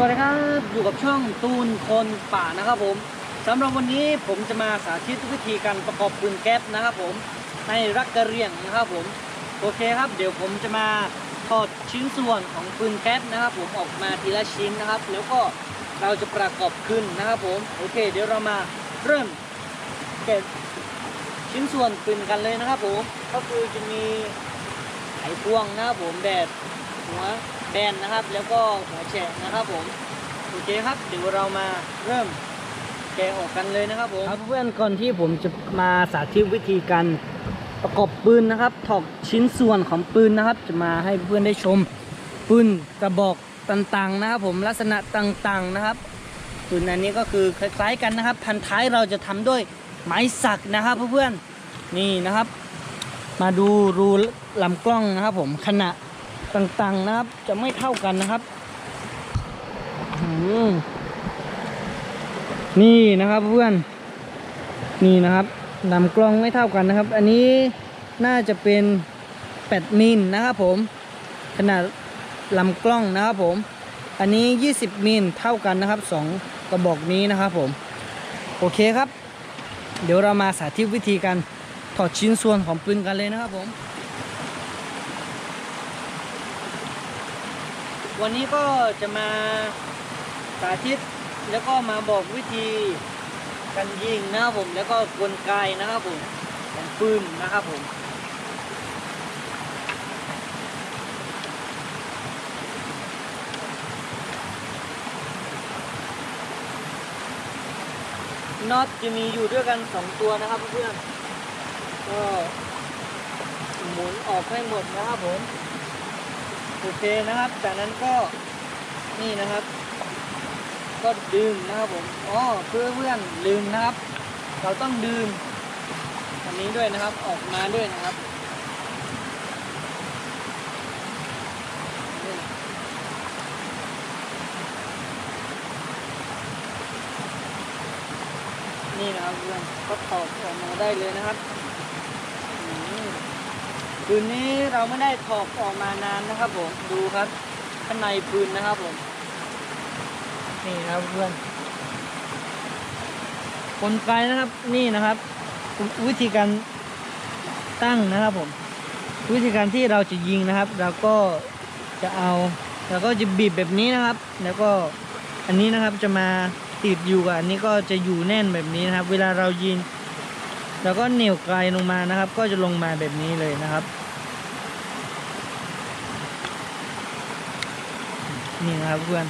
วัสดีครับ อยู่กับช่องตูนคนป่านะครับผมสำหรับวันนี้ผมจะมาสาธิตวิธีการประกอบปืนแก๊ปนะครับผมในรักกระเรียงนะครับผมโอเคครับเดี๋ยวผมจะมาถอดชิ้นส่วนของปืนแก๊ปนะครับ ผมออกมาทีละชิ้นนะครับ แล้วก็เราจะประกอบขึ้นนะครับผมโอเค เดี๋ยวเรามาเริ่มเก็บชิ้นส่วนปืนกันเลยนะครับผมก็คือจะมีไขควงนะครับผมแบบหัว แบนนะครับ แล้วก็หัวแฉกนะครับผมโอเคครับเดี๋ยวเรามาเริ่มแกะออกกันเลยนะครับผมครับเพื่อนก่อนที่ผมจะมาสาธิตวิธีการประกอบปืนนะครับถอดชิ้นส่วนของปืนนะครับ จะมาให้เพื่อนได้ชมปืนกระบอกต่างๆนะครับผมลักษณะต่างๆนะครับปืนอันนี้ก็คือคล้ายๆกันนะครับ พันท้ายเราจะทำด้วยไม้สักนะครับเพื่อนๆนี่นะครับ มาดูรูลำกล้องนะครับผมขนาด ต่างๆนะครับ จะไม่เท่ากันนะครับนี่นะครับเพื่อนนี่นะครับลำกล้องไม่เท่ากันนะครับ อันนี้น่าจะเป็น8มิลนะครับผม ขนาดลำกล้องนะครับผม อันนี้ 20 มิลเท่ากันนะครับสองกระบอกนี้นะครับผม โอเคครับ เดี๋ยวเรามาสาธิตวิธีการถอดชิ้นส่วนของปืนกันเลยนะครับผม วันนี้ก็จะมาสาธิตแล้วก็มาบอกวิธีการยิงนะครับผมแล้วก็กลไกนะครับผมของปืนนะครับผมน็อตจะมีอยู่ด้วยกันสองตัวนะครับเพื่อนก็หมุนออกให้หมดนะครับผม โอเคนะครับ จากนั้นก็นี่นะครับ ก็ดึงนะครับผมอ๋อเพื่อเพื่อนลืมนะครับ เราต้องดึงอันนี้ด้วยนะครับออกมาด้วยนะครับนี่นี่นะครับเพื่อนก็ตอกออกมาได้เลยนะครับ อืมปืนนี้เราไม่ได้ถอดออกมานานนะครับผมดูครับข้างในปืนนะครับผมนี่นะครับเพื่อนกลไกนะครับนี่นะครับ วิธีการตั้งนะครับผม วิธีการที่เราจะยิงนะครับเราก็จะเอาเราก็จะบีบแบบนี้นะครับ แล้วก็อันนี้นะครับจะมาติดอยู่กับอันนี้ก็จะอยู่แน่นแบบนี้นะครับ เวลาเรายิง เราก็เหนี่ยวไกลลงมานะครับ ก็จะลงมาแบบนี้เลยนะครับ นี่นะครับเพื่อน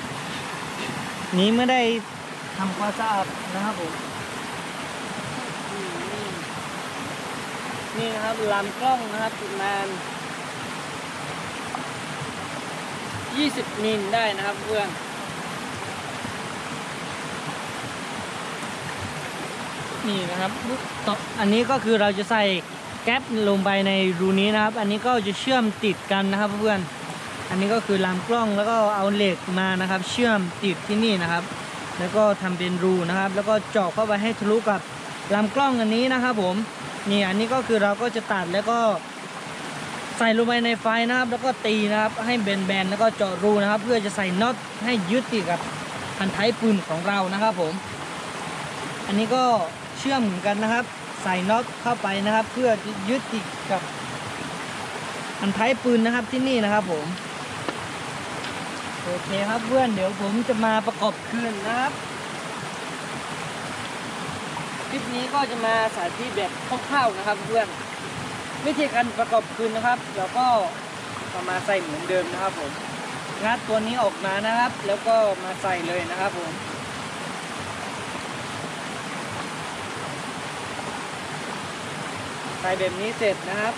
นี้ไม่ได้ทำความสะอาดนะครับผมอืมนี่นะครับลำกล้องนะครับประมาณ20มิลได้นะครับเพื่อน นี่นะครับอันนี้ก็คือเราจะใส่แก๊ปลงไปในรูนี้นะครับ อันนี้ก็จะเชื่อมติดกันนะครับเพื่อนอันนี้ก็คือลำกล้องแล้วก็เอาเหล็กมานะครับ เชื่อมติดที่นี่นะครับ แล้วก็ทำเป็นรูนะครับ แล้วก็เจาะเข้าไปให้ทะลุกับลำกล้องอันนี้นะครับ ผมนี่อันนี้ก็คือเราก็จะตัดแล้วก็ใส่ลงไปในไฟนะครับ แล้วก็ตีนะครับ ให้แบนๆแล้วก็เจาะรูนะครับ เพื่อจะใส่น็อตให้ยึดติดกับพันท้ายปืนของเรานะครับผม อันนี้ก็ เชื่อมเหมือนกันนะครับ ใส่น็อตเข้าไปนะครับ เพื่อยึดติดกับพันท้ายปืนนะครับที่นี่นะครับผมโอเคครับเพื่อนเดี๋ยวผมจะมาประกอบคืนนะครับคลิปนี้ก็จะมาสาธิตแบบคร่าวๆนะครับเพื่อนวิธีการประกอบคืนนะครับเราก็ามาใส่เหมือนเดิมนะครับผมงัดตัวนี้ออกมานะครับ แล้วก็มาใส่เลยนะครับผม ใส่แบบนี้เสร็จนะครับ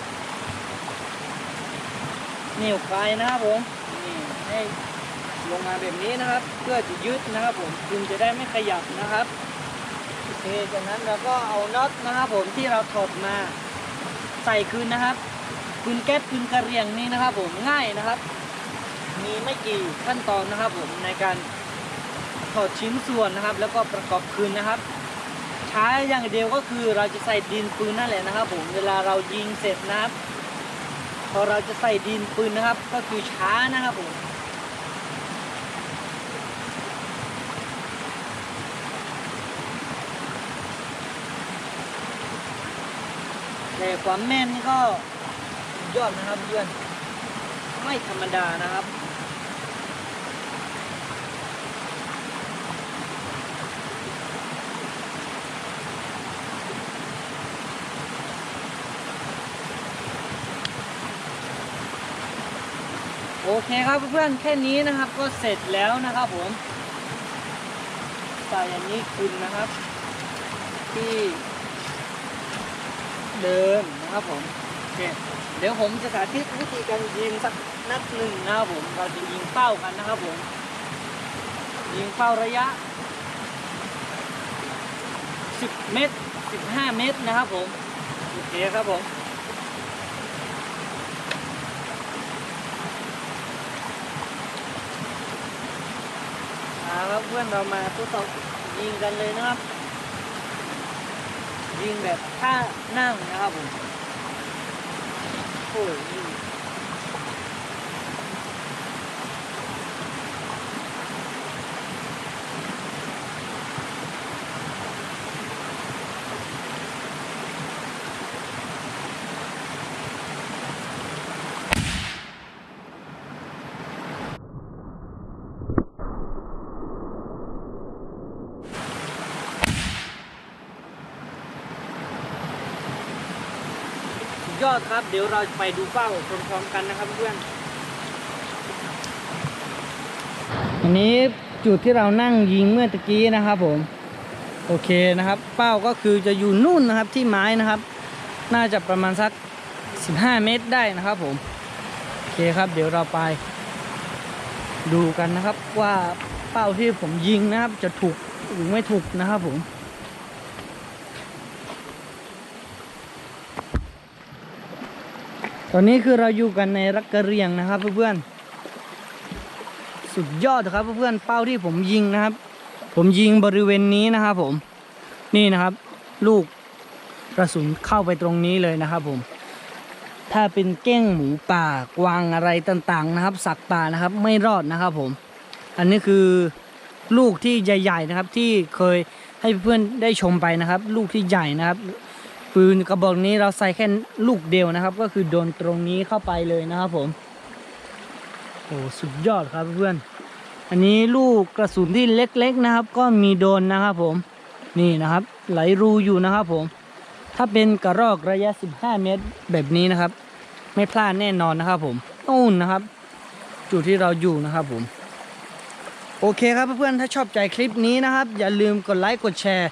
นิ้วคลายนะครับผมนี่ให้ลงมาแบบนี้นะครับ เพื่อจะยึดนะครับผมคุณจะได้ไม่ขยับนะครับโอเคจากนั้นเราก็เอาน็อตนะครับผมที่เราถอดมาใส่คืนนะครับคืนแก๊สคืนกระเรียงนี้นะครับ ผมง่ายนะครับ มีไม่กี่ขั้นตอนนะครับผมในการถอดชิ้นส่วนนะครับ แล้วก็ประกอบคืนนะครับ ช้าอย่างเดียวก็คือเราจะใส่ดินปืนนั่นแหละนะครับ ผมเวลาเรายิงเสร็จนะครับพอเราจะใส่ดินปืนนะครับ ก็คือช้านะครับผมแต่ความแม่นนี่ก็ยอดนะครับเพื่อนไม่ธรรมดานะครับ โอเคครับเพื่อนๆแค่นี้นะครับก็เสร็จแล้วนะครับผมใส่อันนี้คุณนะครับ ที่เดิมนะครับผมโอเคเดี๋ยวผมจะสาธิตวิธีการยิงสักนัดหนึ่งนะครับผมเราจะยิงเป้ากันนะครับผม ยิงเป้าระยะ 10 เมตร 15 เมตรนะครับผมโอเคครับผม เอาครับเพื่อนเรามาทดสอบยิงกันเลยนะครับ ยิงแบบท่านั่งนะครับผมโอ้ย ครับ เดี๋ยวเราไปดูเป้าพร้อมๆกันนะครับเพื่อนอันนี้จุดที่เรานั่งยิงเมื่อตะกี้นะครับผม โอเคนะครับ เป้าก็คือจะอยู่นู่นนะครับที่ไม้นะครับ น่าจะประมาณสัก 15 เมตรได้นะครับผม โอเคครับ เดี๋ยวเราไป ดูกันนะครับว่าเป้าที่ผมยิงนะครับ จะถูกหรือไม่ถูกนะครับผม ตอนนี้คือเราอยู่กันในรักกระเรียงนะครับเพื่อนๆ สุดยอดครับเพื่อนๆ เป้าที่ผมยิงนะครับ ผมยิงบริเวณนี้นะครับผม นี่นะครับ ลูกกระสุนเข้าไปตรงนี้เลยนะครับผม ถ้าเป็นเก้งหมูป่ากวางอะไรต่างๆนะครับ สักป่านะครับไม่รอดนะครับผม อันนี้คือลูกที่ใหญ่ ๆนะครับที่เคยให้เพื่อนได้ชมไปนะครับ ลูกที่ใหญ่นะครับ ปืนกระบอกนี้เราใส่แค่ลูกเดียวนะครับ ก็คือโดนตรงนี้เข้าไปเลยนะครับผมโอ้สุดยอดครับเพื่อนอันนี้ลูกกระสุนที่เล็ก ๆนะครับ ก็มีโดนนะครับผมนี่นะครับ ไหลรูอยู่นะครับผม ถ้าเป็นกระรอกระยะ 15 เมตรแบบนี้นะครับ ไม่พลาดแน่นอนนะครับผมนู่นนะครับ จุดที่เราอยู่นะครับผม โอเคครับเพื่อนๆถ้าชอบใจคลิปนี้นะครับ อย่าลืมกดไลค์กดแชร์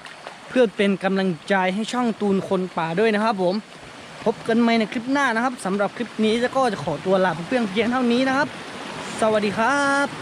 เพื่อเป็นกำลังใจให้ช่องตูนคนป่าด้วยนะครับผม พบกันใหม่ในคลิปหน้านะครับสำหรับคลิปนี้จะก็จะขอตัวลาเพื่อนเพียงเท่านี้นะครับ สวัสดีครับ